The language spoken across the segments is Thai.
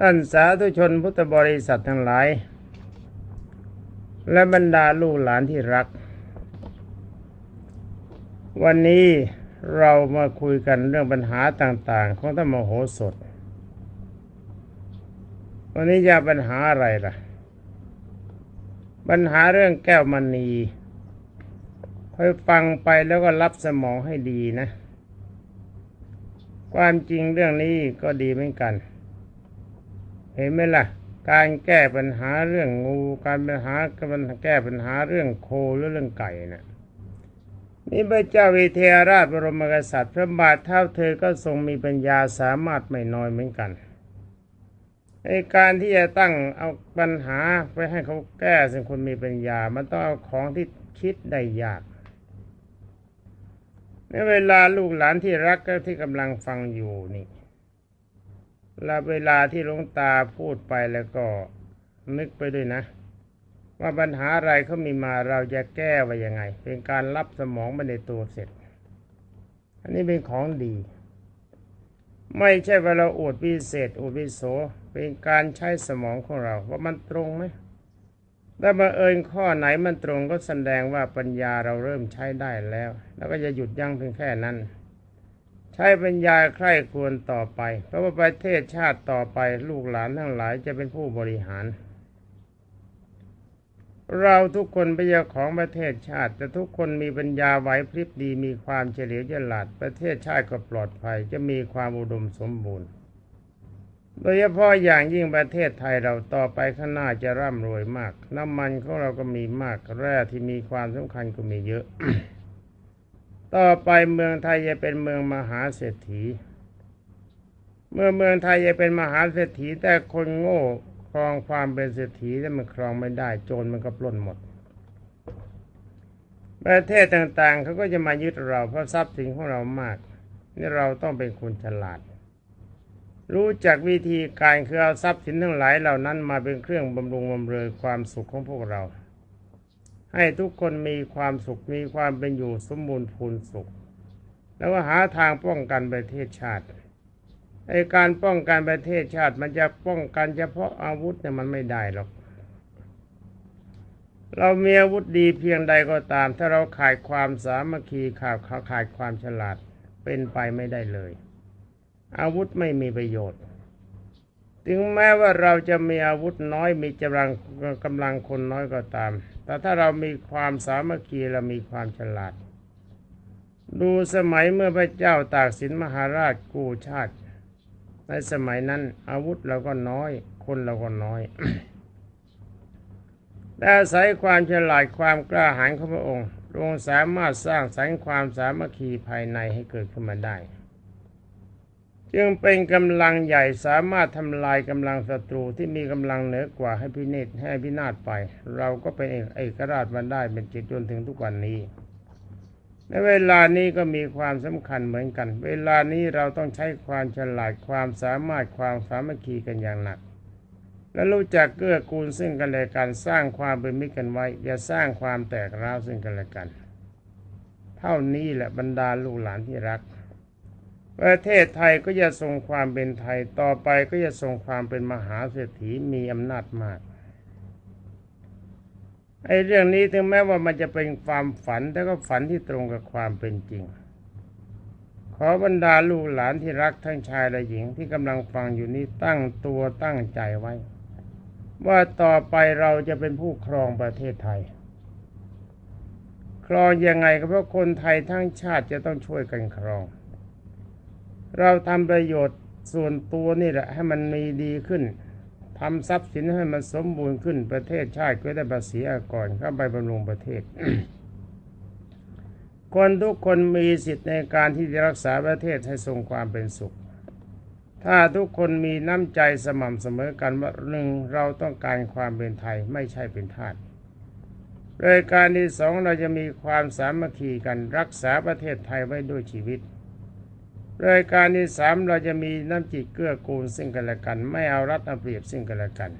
ท่านสาธุชนพุทธบริษัททั้งหลาย และบรรดาลูกหลานที่รัก วันนี้เรามาคุยกันเรื่องปัญหาต่างๆ ของท่านมโหสถ วันนี้จะปัญหาอะไรล่ะ ปัญหาเรื่องแก้วมณีค่อยฟังไปแล้วก็รับสมองให้ดีนะ ความจริงเรื่องนี้ก็ดีเหมือนกัน เห็นไหมล่ะ การแก้ปัญหาเรื่องงู การปัญหาการแก้ปัญหาเรื่องโคหรือเรื่องไก่นะ่ะนี่พระเจ้าวิเทหราชบรมกษัตริย์พระบาทเท่าเธอก็ทรงมีปัญญาสามารถไม่น้อยเหมือนกันในการที่จะตั้งเอาปัญหาไปให้เขาแก้สิ่งคนมีปัญญา มันต้องเอาของที่คิดได้ยาก ในเวลาลูกหลานที่รักที่กำลังฟังอยู่นี่ และเวลาที่หลวงตาพูดไปแล้วก็นึกไปด้วยนะ ว่าปัญหาอะไรเขามีมาเราจะแก้ว่ายังไง เป็นการรับสมองมาในตัวเสร็จ อันนี้เป็นของดี ไม่ใช่ว่าเราอวดพิเศษอวดพิโสเป็นการใช้สมองของเรา ว่ามันตรงไหมถ้าบังเอิญข้อไหนมันตรงก็แสดงว่าปัญญาเราเริ่มใช้ได้แล้ว แล้วก็จะหยุดยั้งเพียงแค่นั้น ใช้ปัญญาใคร่ควรต่อไป เพราะว่าประเทศชาติต่อไปลูกหลานทั้งหลายจะเป็นผู้บริหาร เราทุกคนเป็นเจ้าของประเทศชาติ แต่ทุกคนมีปัญญาไหวพริบดีมีความเฉลียวฉลาด ประเทศชาติก็ปลอดภัยจะมีความอุดมสมบูรณ์โดยเฉพาะอย่างยิ่งประเทศไทยเราต่อไปข้างหน้าจะร่ำรวยมาก น้ำมันของเราก็มีมากแร่ที่มีความสำคัญก็มีเยอะ ต่อไปเมืองไทยจะเป็นเมืองมหาเศรษฐี เมื่อเมืองไทยจะเป็นมหาเศรษฐี แต่คนโง่ครองความเป็นเศรษฐีแล้วมันครองไม่ได้ โจรมันก็ปล้นหมด ประเทศต่างๆเขาก็จะมายึดเราเพราะทรัพย์สินของเรามาก นี่เราต้องเป็นคนฉลาด รู้จักวิธีการคือเอาทรัพย์สินทั้งหลายเหล่านั้นมาเป็นเครื่องบำรุงบำเรอความสุขของพวกเรา ให้ทุกคนมีความสุขมีความเป็นอยู่สมบูรณ์พูนสุข แล้วก็หาทางป้องกันประเทศชาติไอการป้องกันประเทศชาติ มันจะป้องกันเฉพาะอาวุธเนี่ยมันไม่ได้หรอก เรามีอาวุธดีเพียงใดก็ตาม ถ้าเราขาดความสามัคคีขาดขาดความฉลาดเป็นไปไม่ได้เลย อาวุธไม่มีประโยชน์ ถึงแม้ว่าเราจะมีอาวุธน้อยมีกำลังกำลังคนน้อยก็ตาม แต่ถ้าเรามีความสามัคคีเรามีความฉลาด ดูสมัยเมื่อพระเจ้าตากสินมหาราชกู้ชาติ ในสมัยนั้นอาวุธเราก็น้อย คนเราก็น้อยแต่อาศัยความฉลาดความกล้าหาญของพระองค์พระองค์สามารถสร้างสรรค์ความสามัคคีภายในให้เกิดขึ้นมาได้ จึงเป็นกำลังใหญ่สามารถทำลายกำลังศัตรูที่มีกำลังเหนือกว่าให้พินิจให้พินาศไป เราก็เป็นเอกราชมันได้เป็นจิตจนถึงทุกวันนี้ ในเวลานี้ก็มีความสำคัญเหมือนกัน เวลานี้เราต้องใช้ความฉลาดความสามารถความสามัคคีกันอย่างหนัก และรู้จักเกื้อกูลซึ่งกันและกันสร้างความเป็นมิตรกันไว้ อย่าสร้างความแตกร้าวซึ่งกันและกัน เท่านี้แหละบรรดาลูกหลานที่รัก ประเทศไทยก็จะทรงความเป็นไทยต่อไปก็จะทรงความเป็นมหาเศรษฐีมีอำนาจมากไอ้เรื่องนี้ถึงแม้ว่ามันจะเป็นความฝันแต่ก็ฝันที่ตรงกับความเป็นจริง ขอบรรดาลูกหลานที่รักทั้งชายและหญิงที่กำลังฟังอยู่นี้ตั้งตัวตั้งใจไว้ ว่าต่อไปเราจะเป็นผู้ครองประเทศไทย ครองยังไงก็เพราะคนไทยทั้งชาติจะต้องช่วยกันครอง เราทำประโยชน์ส่วนตัวนี่แหละให้มันมีดีขึ้นทำทรัพย์สินให้มันสมบูรณ์ขึ้นประเทศชาติก็ได้ภาษีอากรเข้าไปบำรุงประเทศ คนทุกคนมีสิทธิ์ในการที่จะรักษาประเทศให้ทรงความเป็นสุข ถ้าทุกคนมีน้ำใจสม่ำเสมอกันว่าหนึ่งเราต้องการความเป็นไทยไม่ใช่เป็นทาสรายการที่สองเราจะมีความสามัคคีกันรักษาประเทศไทยไว้ด้วยชีวิต รายการที่สามเราจะมีน้ำจิตเกื้อกูลซึ่งกันและกัน ไม่เอารัดเอาเปรียบซึ่งกันและกัน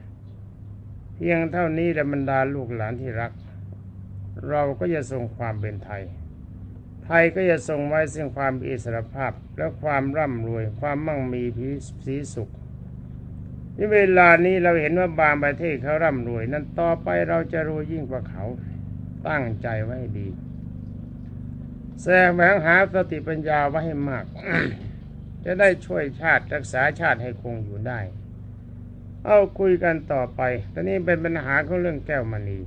เพียงเท่านี้แหละบรรดาลูกหลานที่รัก เราก็จะทรงความเป็นไทย ไทยก็จะทรงไว้ซึ่งความอิสรภาพและความร่ำรวย ความมั่งมีพีสีสุขนี่เวลานี้เราเห็นว่าบางประเทศเขาร่ำรวย นั้นต่อไปเราจะรวยยิ่งกว่าเขาตั้งใจไว้ดี แสวงหาสติปัญญาไว้ให้มาก จะได้ช่วยชาติรักษาชาติให้คงอยู่ได้ เอาคุยกันต่อไป ตอนนี้เป็นปัญหาของเรื่องแก้วมณี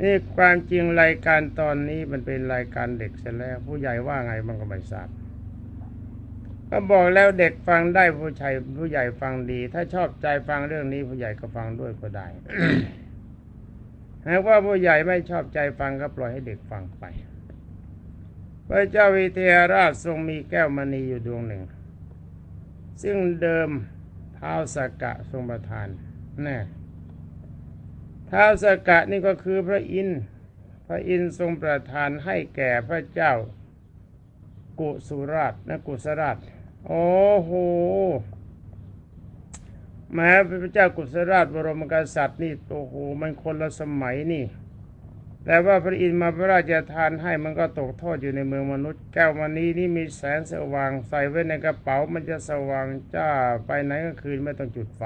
นี่ความจริงรายการตอนนี้มันเป็นรายการเด็กเสร็จแล้ว ผู้ใหญ่ว่าไงมันก็ไม่ทราบก็บอกแล้วเด็กฟังได้ผู้ชายผู้ใหญ่ฟังดี ถ้าชอบใจฟังเรื่องนี้ผู้ใหญ่ก็ฟังด้วยก็ได้ หากว่าผู้ใหญ่ไม่ชอบใจฟังก็ปล่อยให้เด็กฟังไป พระเจ้าวิเทหราชทรงมีแก้วมณีอยู่ดวงหนึ่ง ซึ่งเดิมเท้าสกกะทรงประทานแน่เท้าสกกะนี่ก็คือพระอินทร์พระอินทร์ทรงประทานให้แก่พระเจ้า กุสุราชนะกุสราช โอ้โห แม้พระเจ้ากุศราชบรมกษัตริย์นี่โอ้โหมันคนละสมัยนี่ แต่ว่าพระอินทร์มาพระราชทานให้มันก็ตกทอดอยู่ในเมืองมนุษย์ แก้วมันนี้นี่มีแสงสว่างใส่ไว้ในกระเป๋ามันจะสว่างจ้าไปไหนก็คืนไม่ต้องจุดไฟ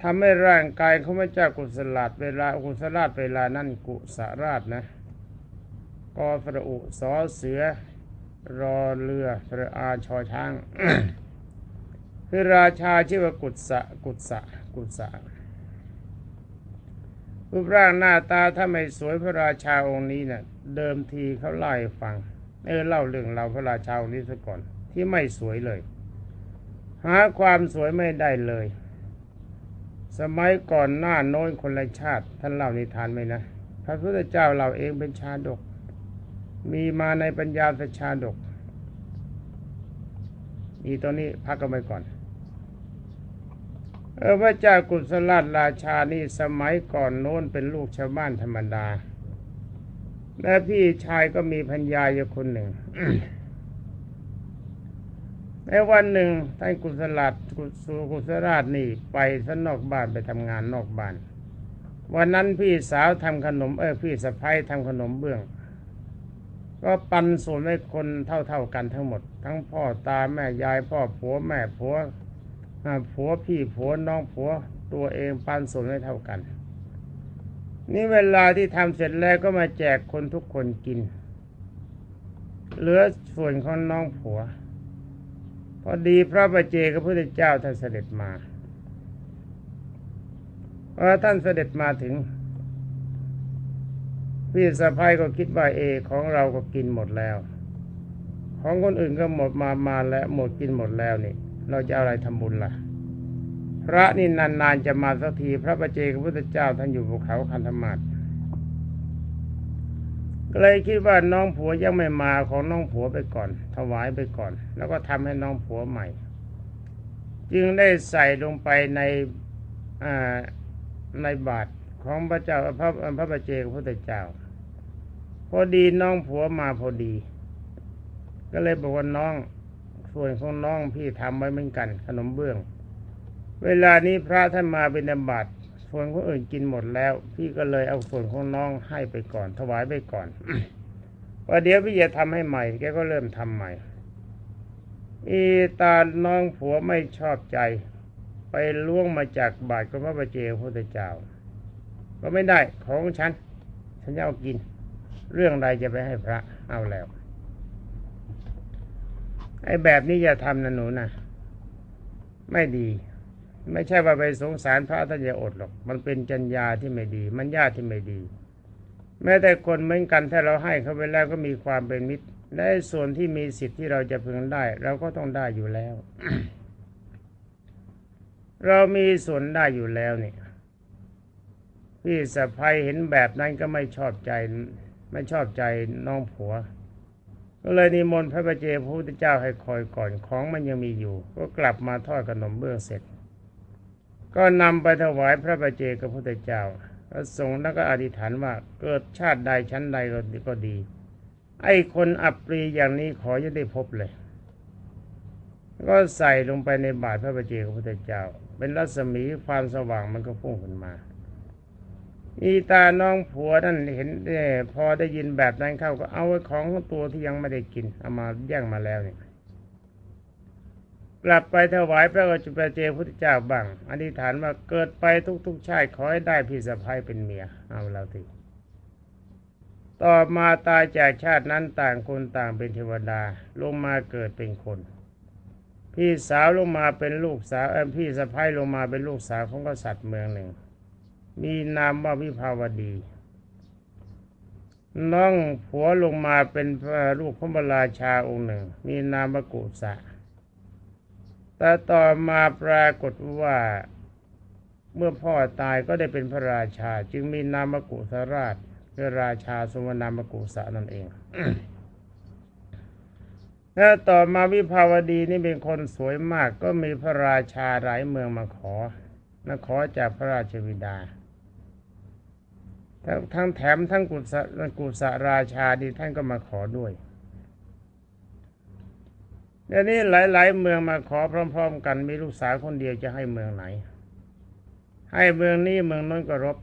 ทำให้ร่างกายของพระเจ้ากุศลาชเวลากุศราชเวลานั้นกุศราชนะกอสระอุสอเสือรอเรือสระอาชอช้าง คือราชาชื่อว่ากุศะกุศะกุศะรูปร่างหน้าตาถ้าไม่สวยพระราชาองค์นี้เนะ่ะเดิมทีเขาเล่าให้ฟัง เออเล่าเรื่องเราพระราชาองค์นี้ซะก่อน ที่ไม่สวยเลย หาความสวยไม่ได้เลย สมัยก่อนหน้าโน้นคนละชาติ ท่านเล่านิทานไหมนะพระพุทธเจ้าเราเองเป็นชาดก มีมาในปัญญาสชาดกอีตัวนี้พักกันไปก่อน เออพระเจ้ากุศลราชานี่สมัยก่อนโน้นเป็นลูกชาวบ้านธรรมดา และพี่ชายก็มีพัญญาอยู่คนหนึ่งในวันหนึ่งท่านกุศลากุศกุศราชนี่ไปสนอกบ้านไปทำงานนอกบ้าน วันนั้นพี่สาวทำขนมเออพี่สะพ้ายทำขนมเบื้อง ก็ปันส่วนให้คนเท่าๆกันทั้งหมด ทั้งพ่อตาแม่ยายพ่อผัวแม่ผัว ผัวพี่ผัวน้องผัวตัวเองปันส่วนให้เท่ากัน นี่เวลาที่ทำเสร็จแล้วก็มาแจกคนทุกคนกิน เหลือส่วนของน้องผัว พอดีพระประเจกับพระพุทธเจ้าท่านเสด็จมาพอท่านเสด็จมาถึงพี่สะพ้ายก็คิดว่าเอของเราก็กินหมดแล้ว ของคนอื่นก็หมดมามาแล้วหมดกินหมดแล้วนี่ เราจะอะไรทำบุญล่ะ พระนี่นานๆจะมาสักทีพระประเจกพระพุทธเจ้าท่านอยู่ภูเขาคันธมาศก็เลยคิดว่าน้องผัวยังไม่มาของน้องผัวไปก่อน ถวายไปก่อน แล้วก็ทำให้น้องผัวใหม่ จึงได้ใส่ลงไปในในบาตรของพระเจ้าพระพระประเจกพระพุทธเจ้า พอดีน้องผัวมาพอดี ก็เลยบอกว่าน้อง ส่วนของน้องพี่ทำไว้เหมือนกัน ขนมเบื้อง เวลานี้พระท่านมาเป็นนบัตรส่วนของอื่นกินหมดแล้ว พี่ก็เลยเอาส่วนของน้องให้ไปก่อน ถวายไปก่อนว่าเดี๋ยวพี่จะทำให้ใหม่แกก็เริ่มทำใหม่อีตาน้องผัวไม่ชอบใจ ไปล่วงมาจากบาทของพระประเจพระพุทธเจ้า ก็ไม่ได้ของฉัน ฉันจะเอากิน เรื่องใดจะไปให้พระเอาแล้ว ไอ้แบบนี้อย่าทำนะหนูนะไม่ดี ไม่ใช่ว่าไปสงสารพระท่านจะอดหรอก มันเป็นจัญญาที่ไม่ดี มันญาติที่ไม่ดี แม้แต่คนเหมือนกันถ้าเราให้เขาไปแล้วก็มีความเป็นมิตรและส่วนที่มีสิทธิ์ที่เราจะพึงได้ เราก็ต้องได้อยู่แล้ว เรามีส่วนได้อยู่แล้วเนี่ยพี่สะพ้ยเห็นแบบนั้นก็ไม่ชอบใจ ไม่ชอบใจน้องผัว ก็เลยนิมนต์พระประเจพระพุทธเจ้าให้คอยก่อนของมันยังมีอยู่ ก็กลับมาทอดขนมเบื้องเสร็จ ก็นำไปถวายพระประเจกับพระพุทธเจ้าก็ทรงแล้วก็อธิษฐานว่าเกิดชาติใดชั้นใดก็ดี ไอ้คนอับปรีอย่างนี้ขอจะได้พบเลย ก็ใส่ลงไปในบาตรพระประเจกับพระพุทธเจ้า เป็นรัศมีความสว่างมันก็พุ่งขึ้นมา อีตาน้องผัวนั่นเห็นเอพอได้ยินแบบนั้นเข้าก็เอาของตัวที่ยังไม่ได้กินเอามาแย่งมาแล้วเนี่ยกลับไปถวายพระจุปเจพุทธเจ้าบ้างอธิษฐานว่าเกิดไปทุกๆชาติขอให้ได้พี่สะพ้ายเป็นเมียเอาแล้วทีต่อมาตายจากชาตินั้นต่างคนต่างเป็นเทวดาลงมาเกิดเป็นคน พี่สาวลงมาเป็นลูกสาวเออพี่สะพ้ายลงมาเป็นลูกสาวของกษัตริย์เมืองหนึ่ง มีนามว่าวิภาวดี น้องผัวลงมาเป็นลูกพระบราชาองค์หนึ่ง มีนามว่ากุสะแต่ต่อมาปรากฏว่าเมื่อพ่อตายก็ได้เป็นพระราชา จึงมีนามกุสราชคือราชาสมนามกุสะนั่นเองแล้วต่อมาวิภาวดีนี่เป็นคนสวยมาก ก็มีพระราชาหลายเมืองมาขอนะขอจากพระราชวิดา ทั้งแถมทั้งกุศลกุศราชาดีท่านก็มาขอด้วยเดี๋ยวนี้หลาย ๆ เมืองมาขอพร้อม ๆ กันมีลูกสาวคนเดียวจะให้เมืองไหน ให้เมืองนี้เมืองน้นก็รบ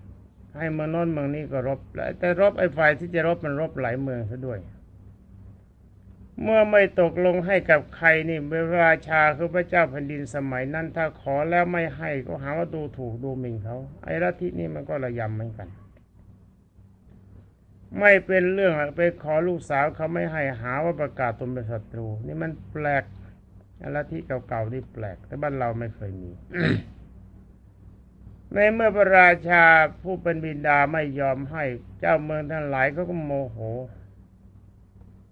ให้เมืองน้นเมืองนี้ก็รบแต่รบไอ้ฝ่ายที่จะรบมันรบหลายเมืองซะด้วย เมื่อไม่ตกลงให้กับใครนี่เวราชาคือพระเจ้าแผ่นดินสมัยนั้นถ้าขอแล้วไม่ให้ก็หาว่าดูถูกดูหมิ่นเขา ไอ้ลัทธินี่มันก็ระยำเหมือนกัน ไม่เป็นเรื่องไปขอลูกสาวเขาไม่ให้หาว่าประกาศตนเป็นศัตรู นี่มันแปลกอะไรที่เก่าๆนี่แปลก แต่บ้านเราไม่เคยมี ในเมื่อพระราชาผู้เป็นบิดาไม่ยอมให้ เจ้าเมืองทั้งหลายก็โมโห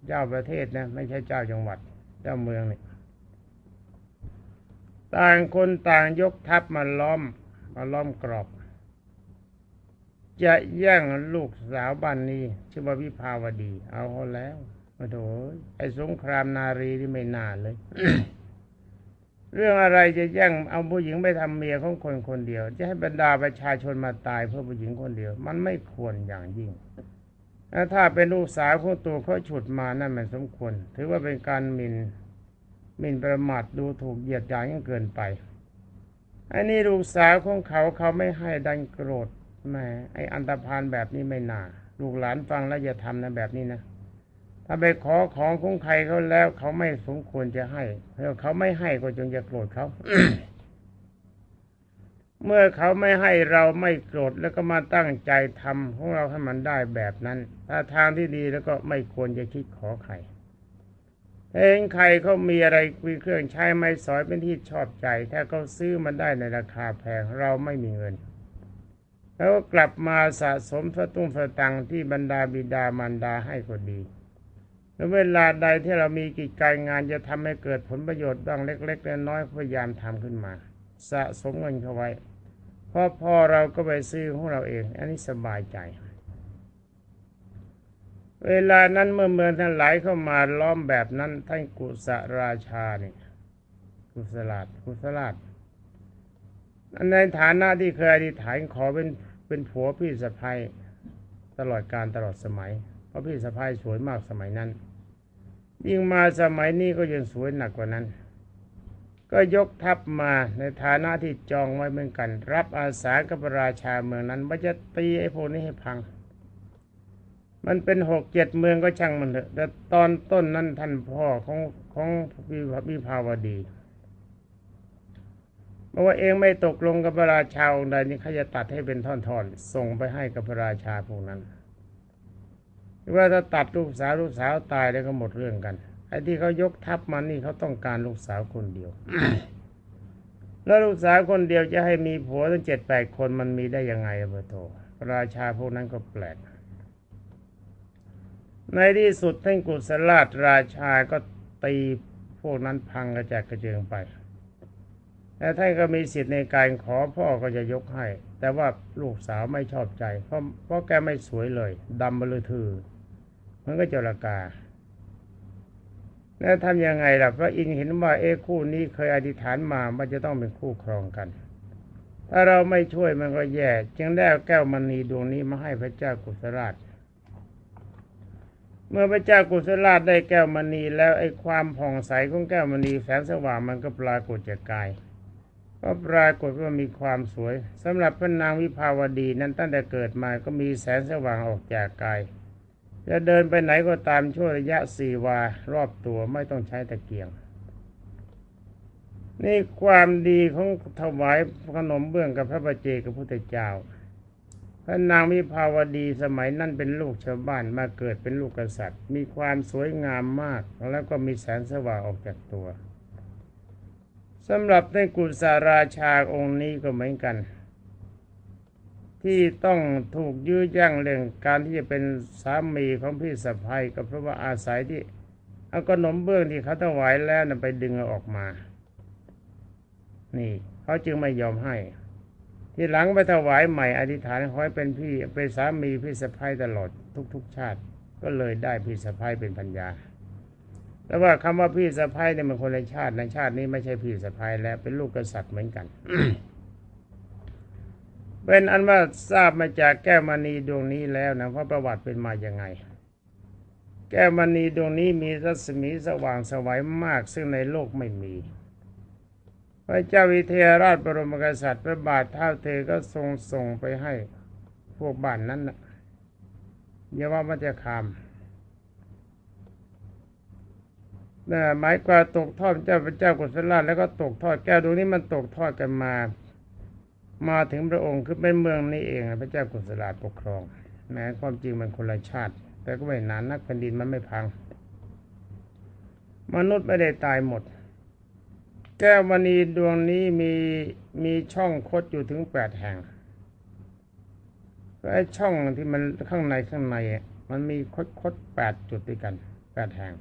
เจ้าประเทศนะ ไม่ใช่เจ้าจังหวัด เจ้าเมืองนี่ต่างคนต่างยกทัพมาล้อม มาล้อมกรอบ จะแย่งลูกสาวบ้านนี้ชื่อว่าวิภาวดี เอาเขาแล้วมาโถไอ้สงครามนารีที่ไม่น่าเลย เรื่องอะไรจะแย่งเอาผู้หญิงไปทำเมียของคนคนเดียว จะให้บรรดาประชาชนมาตายเพื่อผู้หญิงคนเดียว มันไม่ควรอย่างยิ่งถ้าเป็นลูกสาวของตัวเขาฉุดมานั่นมันสมควร ถือว่าเป็นการหมิน่นหมิ่นประมาทดูถูกเหยียดหยามยังเกินไปอันนี้ลูกสาวของเขาเขาไม่ให้ดันโกรธ แม่ไออันตรพานแบบนี้ไม่น่า ลูกหลานฟังแล้วอย่าทำนะแบบนี้นะ ถ้าไปขอของของใครเขาแล้ว เขาไม่สมควรจะให้เพราเขาไม่ให้ก็จงจะโกรธเขาเมื่อเขาไม่ให้เราไม่โกรธแล้วก็มาตั้งใจทำของเราให้มันได้แบบนั้น ถ้าทางที่ดีแล้วก็ไม่ควรจะคิดขอใครเองใครเขามีอะไรมีเครื่องใช้ไม้สอยเป็นที่ชอบใจ ถ้าเขาซื้อมันได้ในราคาแพงเราไม่มีเงิน แล้วกลับมาสะสมสตุ้งสตังที่บรรดาบิดามารดาให้ก็ดีแล้วเวลาใดที่เรามีกิจการงานจะทำให้เกิดผลประโยชน์บ้างเล็กๆน้อยๆพยายามทำขึ้นมา สะสมเงินเข้าไว้พอพอเราก็ไปซื้อของเราเอง อันนี้สบายใจ เวลานั้นเมื่อเมืองทั้งหลเข้ามาล้อมแบบนั้นท่านกุศราชาเนี่ยกุศลาดกุศลาดในฐานะที่เคยอธิษฐานขอเป็น เป็นผัวพี่สะพ้ายตลอดการตลอดสมัย เพราะพี่สะพ้ายสวยมากสมัยนั้น ยิ่งมาสมัยนี้ก็ยังสวยหนักกว่านั้น ก็ยกทัพมาในฐานะที่จองไว้เหมือนกัน รับอาสากับราชาเมืองนั้นว่าจะตีไอ้พวกนี้ให้พัง มันเป็นหกเจ็ดเมืองก็ช่างมันเถอะแต่ตอนต้นนั้นท่านพ่อของของวิภาวดี บอกว่าเองไม่ตกลงกับพระราชาองค์ใดนี่เขาจะตัดให้เป็นท่อนๆ ส่งไปให้กับพระราชาพวกนั้นว่าถ้าตัดลูกสาวลูกสาวตายแล้วก็หมดเรื่องกัน ไอ้ที่เขายกทัพมานี่เขาต้องการลูกสาวคนเดียว แล้วลูกสาวคนเดียวจะให้มีผัวตั้งเจ็ดแปดคนมันมีได้ยังไงเบอร์โตพระราชาพวกนั้นก็แปลก ในที่สุดท่านกุศลาชราชาก็ตีพวกนั้นพังกระจกกระเจิงไป แต่ท่านก็มีสิทธิ์ในการขอพ่อก็จะยกให้ แต่ว่าลูกสาวไม่ชอบใจ เพราะเพราะแกไม่สวยเลยดำบลือถือ มันก็จรกาแล้วทำยังไงล่ะพระอินทร์เห็นว่าเอ้คู่นี้เคยอธิษฐานมามันจะต้องเป็นคู่ครองกัน ถ้าเราไม่ช่วยมันก็แย่ จึงได้แก้วมณีดวงนี้มาให้พระเจ้ากุศราช เมื่อพระเจ้ากุศราชได้แก้วมณีแล้วไอ้ความผ่องใสของแก้วมณีแสงสว่างมันก็ปรากฏจากกาย ก็ปรากฏว่ามีความสวยสำหรับพระนางวิภาวดีนั้นตั้งแต่เกิดมาก็มีแสงสว่างออกจากกายจะเดินไปไหนก็ตามช่วระยะสี่วา รอบตัวไม่ต้องใช้ตะเกียง นี่ความดีของถวายขนมเบื้องกับพระประเจกับพุทธเจ้าพระนางวิภาวดีสมัยนั้นเป็นลูกชาวบ้านมาเกิดเป็นลูกกษัตริย์ มีความสวยงามมาก แล้วก็มีแสงสว่างออกจากตัว สำหรับในกุศาราชาองค์นี้ก็เหมือนกัน ที่ต้องถูกยื้อแย่งเรื่องการที่จะเป็นสามีของพี่สะพ้ยก็เพราะว่าอาศัยที่เอาขนมเบื้องที่เขาถวายแล้วนะไปดึงเอาออกมา นี่เขาจึงไม่ยอมให้ ที่หลังไปถวายใหม่อธิษฐานขอให้เป็นพี่เป็นสามีพี่สะพ้ยตลอดทุก ๆ ชาติ ก็เลยได้พี่สะพ้ยเป็นพัญญา แต่ว่าคำว่าพี่สะพ้ายเนี่ยมันคนละชาติในชาตินี้ไม่ใช่พี่สะพ้ายแล้วเป็นลูกกษัตริย์เหมือนกัน เป็นอันว่าทราบมาจากแก้วมณีดวงนี้แล้วนะว่าประวัติเป็นมาอย่างไง แก้วมณีดวงนี้มีรัศมีสว่างสวัยมาก ซึ่งในโลกไม่มีพระเจ้าวิเทหราชบรมกษัตริย์พระบาทเท่าเธอก็ทรงส่งไปให้พวกบ้านนั้นนะอย่าว่ามันจะคาม นะหมายความตกทอดเจ้าพระเจ้ากุศลาชแล้วก็ตกทอดแก้วดวงนี้มันตกทอดกันมา มาถึงพระองค์คือเป็นเมืองนี้เองพระเจ้ากุศลาชปกครองแม้ความจริงมันคนละชาติ แต่ก็ไม่นานนักแผ่นดินมันไม่พัง มนุษย์ไม่ได้ตายหมด แก้วมณีดวงนี้มีมีช่องคดอยู่ถึงแปดแห่งไอ้ช่องที่มันข้างในข้างในมันมีคดคดแปดจุดด้วยกันแปดแห่ง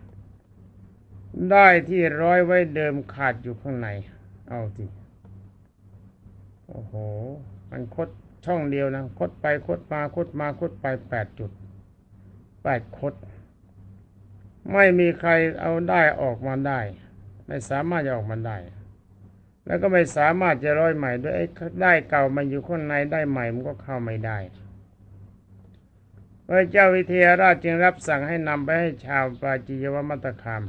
ได้ที่ร้อยไว้เดิมขาดอยู่ข้างใน เอาทีโอ้โห มันคดช่องเดียวนะ คดไปคดมาคดมาคดไปแปดจุดแปดคด ไม่มีใครเอาได้ออกมาได้ ไม่สามารถจะออกมาได้ แล้วก็ไม่สามารถจะร้อยใหม่ด้วยไอ้ได้เก่ามันอยู่ข้างในได้ใหม่มันก็เข้าไม่ได้พระเจ้าวิเทหราชจึงรับสั่งให้นำไปให้ชาวปาจียวมัตตคาม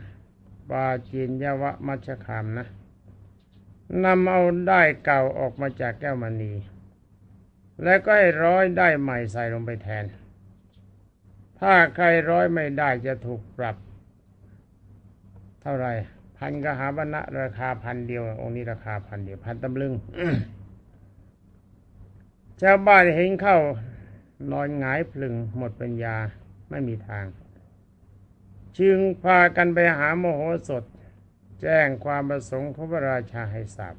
ปาจีนยวะมัชคามนะนำเอาได้เก่าออกมาจากแก้วมณี แล้วก็ให้ร้อยได้ใหม่ใส่ลงไปแทน ถ้าใครร้อยไม่ได้จะถูกปรับ เท่าไรพันกหาบณะราคาพันเดียวองค์นี้ราคาพันเดียวพันตำลึงชาวบ้านเห็นเข้านอนหงายพลึงหมดปัญญาไม่มีทาง จึงพากันไปหาโมโหสถ แจ้งความประสงค์ของพระราชาให้ทราบ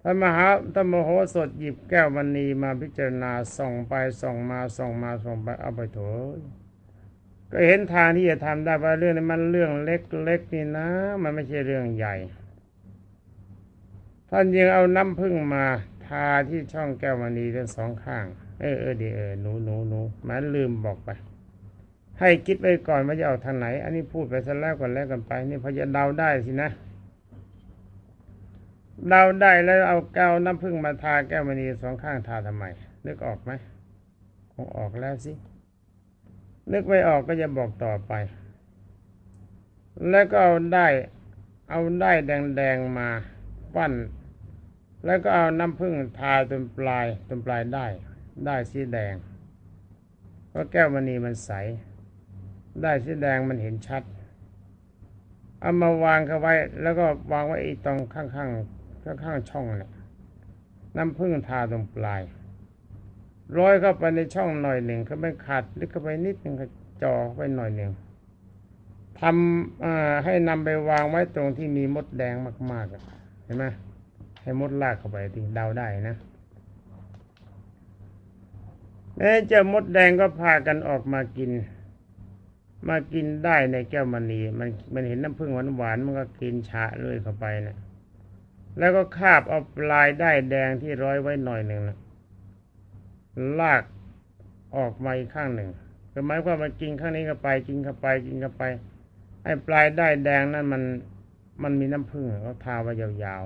ท่านมหาท่านโมโหสถหยิบแก้วมณีมาพิจารณาส่องไปส่องมาส่องมาส่องไปเอาไปโถก็เห็นทางที่จะทำได้ว่าเรื่องนี้มันเรื่องเล็กๆนี่นะ มันไม่ใช่เรื่องใหญ่ ท่านยังเอาน้ำพึ่งมาทาที่ช่องแก้วมณีทั้งสองข้าง เออเออดีเออหนูหนูหนูแม้ลืมบอกไป ให้คิดไปก่อนว่าจะเอาทางไหน อันนี้พูดไปซะแล้วก่อนแล้วกันไป นี่พอจะเดาได้สินะเดาได้แล้วเอาแก้วน้ำพึ่งมาทาแก้วมณีสองข้างทาทำไม นึกออกไหมคงออกแล้วสิ นึกไม่ออกก็จะบอกต่อไป แล้วก็เอาได้เอาได้แดงๆมาปั้น แล้วก็เอาน้ำผึ้งทาจนปลายจนปลายได้ ได้สีแดงเพราะแก้วมณีมันใส ได้สีแดงมันเห็นชัด เอามาวางเขาไว้ แล้วก็วางไว้อีตรงข้างๆข้างๆช่องเนี่ยน้ำผึ้งทาตรงปลายร้อยเข้าไปในช่องหน่อยหนึ่งเขาไม่ขาดลึกเข้าไปนิดหนึ่งก็จ่อไปหน่อยหนึ่งทำให้นำไปวางไว้ตรงที่มีมดแดงมากๆอะเห็นไหมให้มดลากเข้าไปทีเดาได้นะแม้จ้ามดแดงก็พากันออกมากิน มากินได้ในแก้วมณีมันมันเห็นน้ำผึ้งหวานหวานๆมันก็กินฉะเลยเข้าไปนะแล้วก็คาบเอาปลายได้แดงที่ร้อยไว้หน่อยหนึ่งนะลากออกมาอีกข้างหนึ่งคือหมายความว่ากินข้างนี้เข้าไป กินเข้าไปกินเข้าไปไอ้ปลายได้แดงนั้นมันมันมีน้ำผึ้งเขาทาไว้ยาว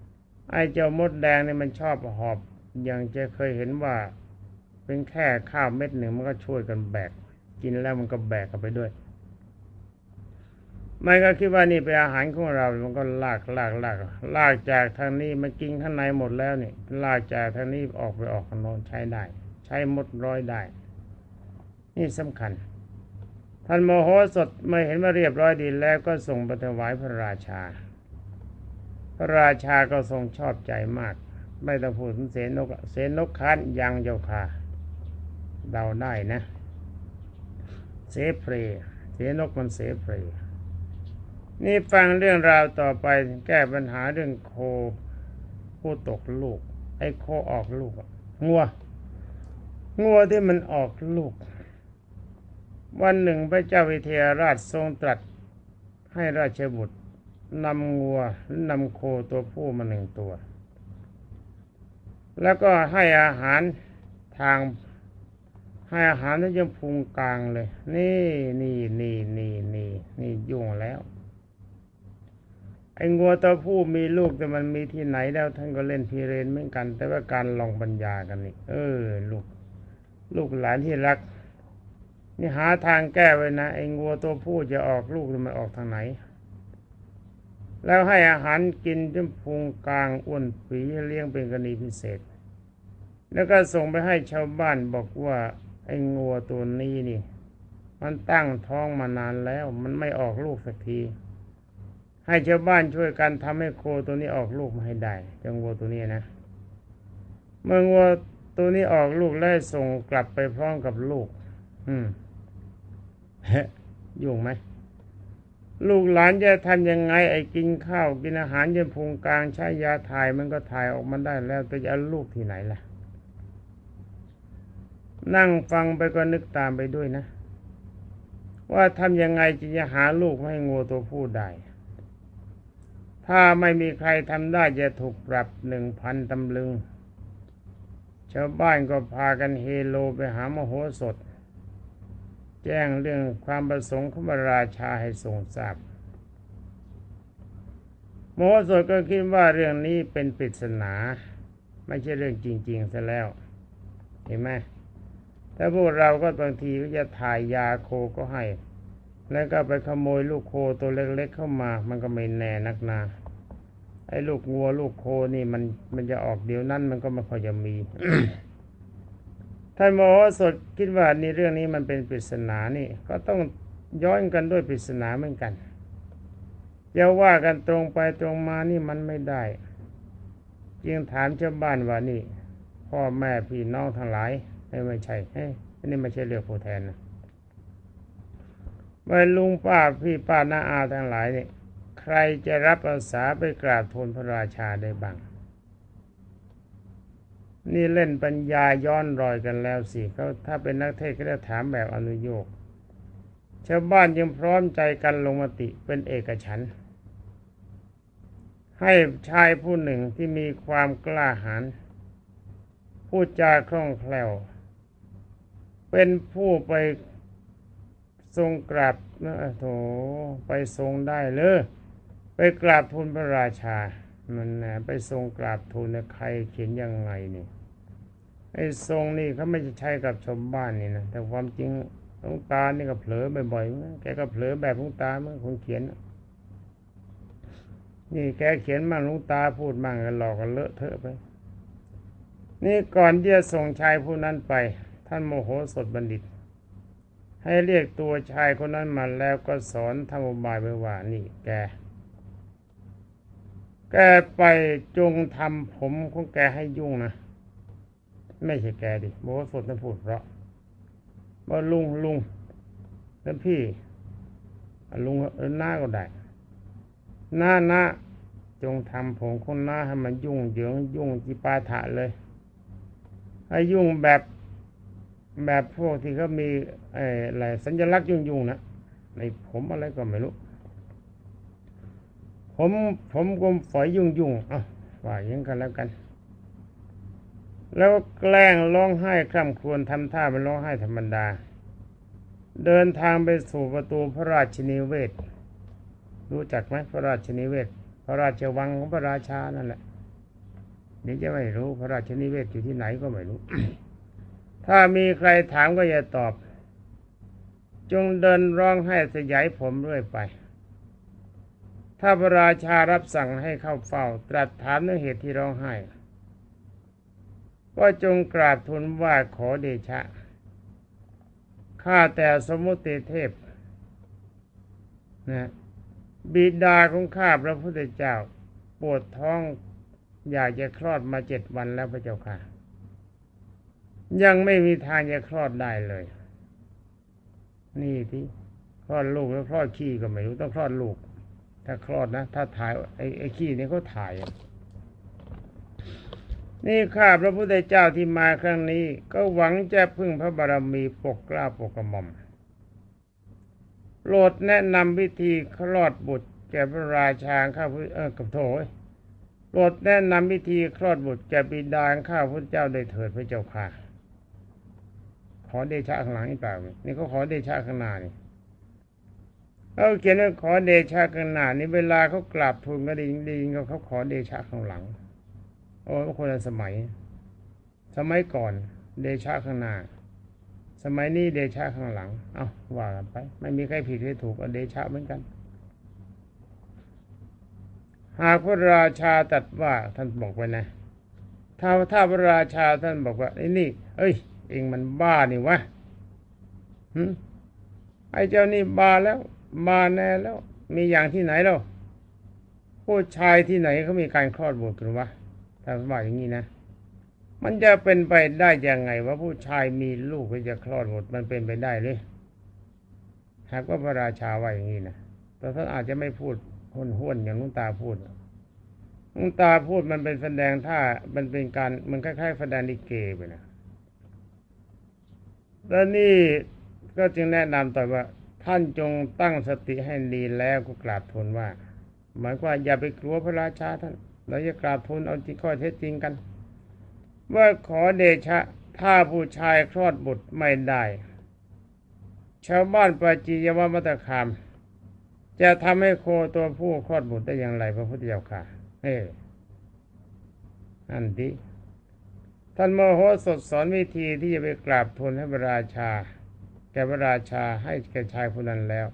ๆไอ้เจ้ามดแดงเนี่ยมันชอบหอบอย่างจะเคยเห็นว่า เป็นแค่ข้าวเม็ดหนึ่งมันก็ช่วยกันแบก กินแล้วมันก็แบกกันไปด้วยมันก็คิดว่านี่เป็นอาหารของเรา มันก็ลากลากลากลากจากทางนี้มันกินข้างในหมดแล้วนี่ลากจากทางนี้ออกไปออกข้างน้นใช้ได้ ใช้หมดร้อยได้ นี่สำคัญ ท่านโมโหสดเมื่อเห็นว่าเรียบร้อยดีแล้วก็ส่งไปถวายพระราชา พระราชาก็ทรงชอบใจมาก ไม่ต้องพูดถึงเสนก เสนกคันยังเจ้าค่ะเดาได้นะ เสเพรเสนกมันเสเพรนี่ฟังเรื่องราวต่อไปแก้ปัญหาเรื่องโคผู้ตกลูก ไอ้โคออกลูกงัวงัวที่มันออกลูก วันหนึ่งพระเจ้าวิเทหราชทรงตรัสให้ราชบุตรนำงัวหรือนำโคตัวผู้มาหนึ่งตัว แล้วก็ให้อาหารทาง ให้อาหารที่ยังพุงกลางเลย นี่นี่นี่นี่นี่นี่ยุ่งแล้ว ไอ้งัวตัวผู้มีลูกแต่มันมีที่ไหนแล้ว ท่านก็เล่นพีเรนเหมือนกัน แต่ว่าการลองปัญญากันนี่เออ ลูก ลูกหลานที่รัก นี่หาทางแก้ไว้นะไอ้งัวตัวผู้จะออกลูกมันออกทางไหน แล้วให้อาหารกินจนพุงกลางอ้วนปีเลี้ยงเป็นกรณีพิเศษแล้วก็ส่งไปให้ชาวบ้านบอกว่า ไอ้งัวตัวนี้นี่ มันตั้งท้องมานานแล้ว มันไม่ออกลูกสักที ให้ชาวบ้านช่วยกันทำให้โคตัวนี้ออกลูกมาให้ได้เจ้างัวตัวนี้นะ เมื่องัวตัวนี้ออกลูกแล้วส่งกลับไปพร้อมกับลูก อืมฮยุ่งไหมลูกหลานจะทำยังไง ไอ้กินข้าว กินอาหารจนพุงกลางใช้ยาถ่ายมันก็ถ่ายออกมาได้แล้วแต่จะเอาลูกที่ไหนล่ะ นั่งฟังไปก็นึกตามไปด้วยนะ ว่าทำยังไงจะหาลูกให้งูตัวผู้ได้ ถ้าไม่มีใครทำได้จะถูกปรับหนึ่งพันตำลึง ชาวบ้านก็พากันเฮโลไปหามโหสถ แจ้งเรื่องความประสงค์ของพระราชาให้ทรงทราบโมโหสถก็คิดว่าเรื่องนี้เป็นปริศนา ไม่ใช่เรื่องจริงๆซะแล้ว เห็นไหม ถ้าพวกเราก็บางทีก็จะถ่ายยาโคก็ให้ แล้วก็ไปขโมยลูกโคตัวเล็กๆเข้ามา มันก็ไม่แน่นักนาไอ้ลูกงัวลูกโคนี่มันมันจะออกเดี๋ยวนั้นมันก็ไม่ค่อยจะมีท่านหมอสดคิดว่านี่เรื่องนี้มันเป็นปริศนานี่ ก็ต้องย้อนกันด้วยปริศนาเหมือนกันอย่าว่ากันตรงไปตรงมานี่มันไม่ได้ จึงถามชาวบ้านว่านี่ พ่อแม่พี่น้องทั้งหลาย ไม่ใช่เฮ้ยอันนี้ไม่ใช่เรียกผู้แทนนะว่าลุงป้าพี่ป้าน้าอาทั้งหลายเนี่ยใครจะรับอาสาไปกราบทูลพระราชาได้บ้าง นี่เล่นปัญญาย้อนรอยกันแล้วสิเขาถ้าเป็นนักเทศก็จะถามแบบอนุโยคชาวบ้านยังพร้อมใจกันลงมติเป็นเอกฉันให้ชายผู้หนึ่งที่มีความกล้าหาญพูดจาคล่องแคล่ว เป็นผู้ไปทรงกราบนะโถไปทรงได้เลยไปกราบทูลพระราชา มันนะไปทรงกราบทูลนะใครเขียนยังไงนี่ไอ้ทรงนี่เขาไม่จะใช้กับชาวบ้านนี่นะแต่ความจริงหลวงตานี่ก็เผลอบ่อยๆแกก็เผลอแบบหลวงตาเมื่อคนเขียน นี่แกเขียนมั่งหลวงตาพูดมั่งก็หลอกกันเลอะเทอะไป นี่ก่อนที่จะส่งชายผู้นั้นไป ท่านโมโหสถบัณฑิต ให้เรียกตัวชายคนนั้นมาแล้วก็สอนธรรมบายไปว่านี่แก แกไปจงทำผมของแกให้ยุ่งนะ ไม่ใช่แกดิโมโหสถนั้นพูดเพราะว่าลุงลุงแล้วพี่ลุงเออหน้าก็ได้หน้าหน้าจงทำผมของหน้าให้มันยุ่งเหยิงยุ่งจิปาถะเลย ให้ยุ่งแบบ แบบพวกที่เขามีอะไรสัญลักษณ์ยุ่งๆนะในผมอะไรก็ไม่รู้ ผมผมกลมฝอยยุ่งยุ่งๆอะว่าอย่างกันแล้วกัน แล้วแกล้งร้องไห้คร่ำครวญทำท่าเป็นร้องไห้ธรรมดา เดินทางไปสู่ประตูพระราชนิเวศ รู้จักไหมพระราชนิเวศ พระราชวังของพระราชานั่นแหละเดี๋ยจะไม่รู้พระราชนิเวศอยู่ที่ไหนก็ไม่รู้ ถ้ามีใครถามก็อย่าตอบ จงเดินร้องไห้สยายผมเรื่อยไป ถ้าพระราชารับสั่งให้เข้าเฝ้า ตรัสถามเรื่องเหตุที่ร้องไห้ ก็จงกราบทูลว่าขอเดชะ ข้าแต่สมมุติเทพนะบิดาของข้าพระพุทธเจ้า ปวดท้องอยากจะคลอดมาเจ็ดวันแล้วพระเจ้าค่ะ ยังไม่มีทางจะคลอดได้เลย นี่ที่คลอดลูกแล้วคลอดขี้ก็ไม่รู้ต้องคลอดลูก ถ้าคลอดนะ ถ้าถ่ายไอ้ไอ้ขี้นี่เขาถ่าย นี่ข้าพระพุทธเจ้าที่มาครั้งนี้ ก็หวังจะพึ่งพระบารมีปกกล้าปกกระหม่อมโปรดแนะนำวิธีคลอดบุตรแก่พระราชาข้าพุทธเออกับโถยโปรดแนะนำวิธีคลอดบุตรแก่บิดาข้าพุทธเจ้าได้เถิดพระเจ้าค่ะ ขอเดชะข้างหลังนี่เปล่านี่เขาขอเดชะข้างหน้านี่เขาเขียนว่าขอเดชะข้างหน้านี่เวลาเขากราบทูลก็ดีดีเขาเขาขอเดชะข้างหลัง โอ้คนละสมัย สมัยก่อนเดชะข้างหน้า สมัยนี้เดชะข้างหลัง เอาว่ากันไป ไม่มีใครผิดใครถูกเดชะเหมือนกัน หากพระราชาตัดว่าท่านบอกไว้นะถ้าถ้าพระราชาท่านบอกว่าไอ้นี่ เอ้ย เองมันบ้านี่วะไอ้เจ้านี่บ้าแล้วบ้าแน่แล้ว มีอย่างที่ไหนแล้วผู้ชายที่ไหนเขามีการคลอดบุตรกันวะถ้าว่าอย่างนี้นะ มันจะเป็นไปได้ยังไงว่าผู้ชายมีลูกก็จะคลอดบุตรมันเป็นไปได้หรือหากว่าพระราชาว่าอย่างนี้นะแต่ท่านอาจจะไม่พูดห้นห้วนอย่างลุงตาพูดลุงตาพูดมันเป็นแสดงท่ามันเป็นการมันคล้ายๆแสดงลิเกไปนะ แล้วนี่ก็จึงแนะนำต่อว่า ท่านจงตั้งสติให้ดีแล้วก็กราบทูลว่า หมายว่าอย่าไปกลัวพระราชาท่านเราจะกราบทูลเอาจริงข้อเท็จจริงกัน ว่าขอเดชะถ้าผู้ชายคลอดบุตรไม่ได้ ชาวบ้านปาจียวมัตคาม จะทำให้โคตัวผู้คลอดบุตรได้อย่างไรพระพุทธเจ้าค่ะเฮ้อันดี ท่านโมโหสดสอนวิธีที่จะไปกราบทูลให้พระราชา แก่พระราชาให้แก่ชายคนนั้นแล้ว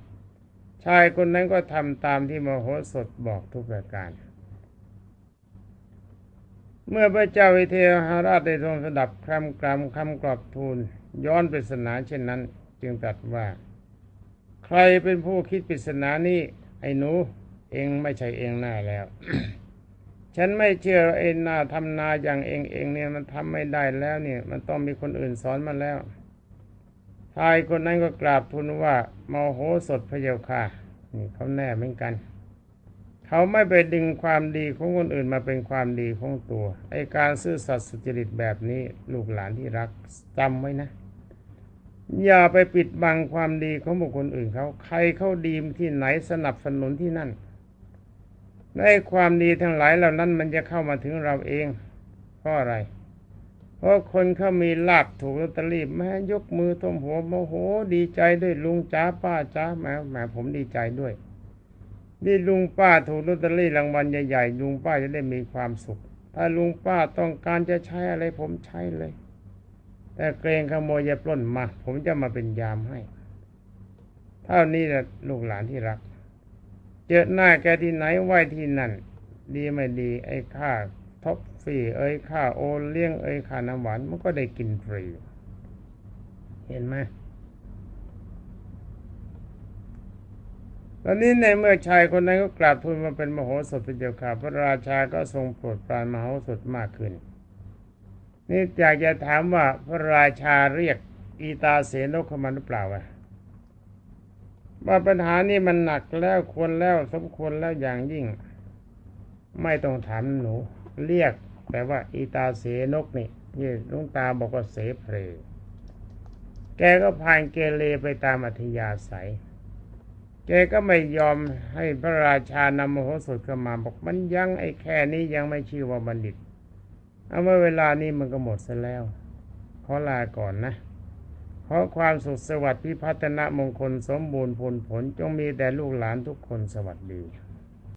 ชายคนนั้นก็ทำตามที่โมโหสดบอกทุกประการ เมื่อพระเจ้าวิเทหราชได้ทรงสดับคำกรำคำกรอบทูลย้อนปริศนาเช่นนั้น จึงตรัสว่า ใครเป็นผู้คิดปริศนานี้ไอ้หนูเองไม่ใช่เองแน่แล้ว ฉันไม่เชื่อเอ็นนาทำนาอย่างเองเองเนี่ยมันทำไม่ได้แล้วเนี่ย มันต้องมีคนอื่นสอนมาแล้วชายคนนั้นก็กราบทูลว่าโมโหสดพระเยาค่ะนี่เขาแน่เหมือนกัน เขาไม่ไปดึงความดีของคนอื่นมาเป็นความดีของตัวไอการซื่อสัตย์สุจริตแบบนี้ลูกหลานที่รักจำไว้นะ อย่าไปปิดบังความดีของบุคคลอื่นเขาใครเขาดีมที่ไหนสนับสนุนที่นั่น ในความดีทั้งหลายเหล่านั้นมันจะเข้ามาถึงเราเองเพราะอะไร เพราะคนเขามีลาบถูกลอตเตอรี่แม้ยกมือทมหัวโมโห ดีใจด้วยลุงจ้าป้าจ้าแม่แม่ผมดีใจด้วยนี่ลุงป้าถูกลอตเตอรี่รางวัลใหญ่ๆลุงป้าจะได้มีความสุข ถ้าลุงป้าต้องการจะใช้อะไรผมใช้เลย แต่เกรงขโมยจะปล้นมา ผมจะมาเป็นยามให้ เท่านี้แหละลูกหลานที่รัก เจอหน้าแกที่ไหนไหวที่นั่น ดีไม่ดีไอ้ค่าท็อปฟรีเอ้ยค่าโอเลี้ยงเอ้ยค่าน้ำหวานมันก็ได้กินฟรี เห็นไหมตอนนี้ในเมื่อชายคนนั้นก็กราบทูลมาเป็นมโหสถเป็นเจ้าข่าพระราชาก็ทรงโปรดปรานมโหสถมากขึ้น นี่อยากจะถามว่าพระราชาเรียกอีตาเสนกเข้ามาหรือเปล่าวะ ว่าปัญหานี่มันหนักแล้วควรแล้วสมควรแล้วอย่างยิ่ง ไม่ต้องถามหนู เรียกแต่ว่าอีตาเสนกนี่นี่ลุงตาบอกว่าเสเพลแกก็พานเกเรไปตามอัธยาศัย แกก็ไม่ยอมให้พระราชานำมโหสถเข้ามาบอกมันยังไอ้แค่นี้ยังไม่ชื่อว่าบัณฑิต เอาเมื่อเวลานี้มันก็หมดซะแล้ว ขอลาก่อนนะ ขอความสุขสวัสดิ์พิพัฒนมงคลสมบูรณ์ผลผลจงมีแต่ลูกหลานทุกคนสวัสดี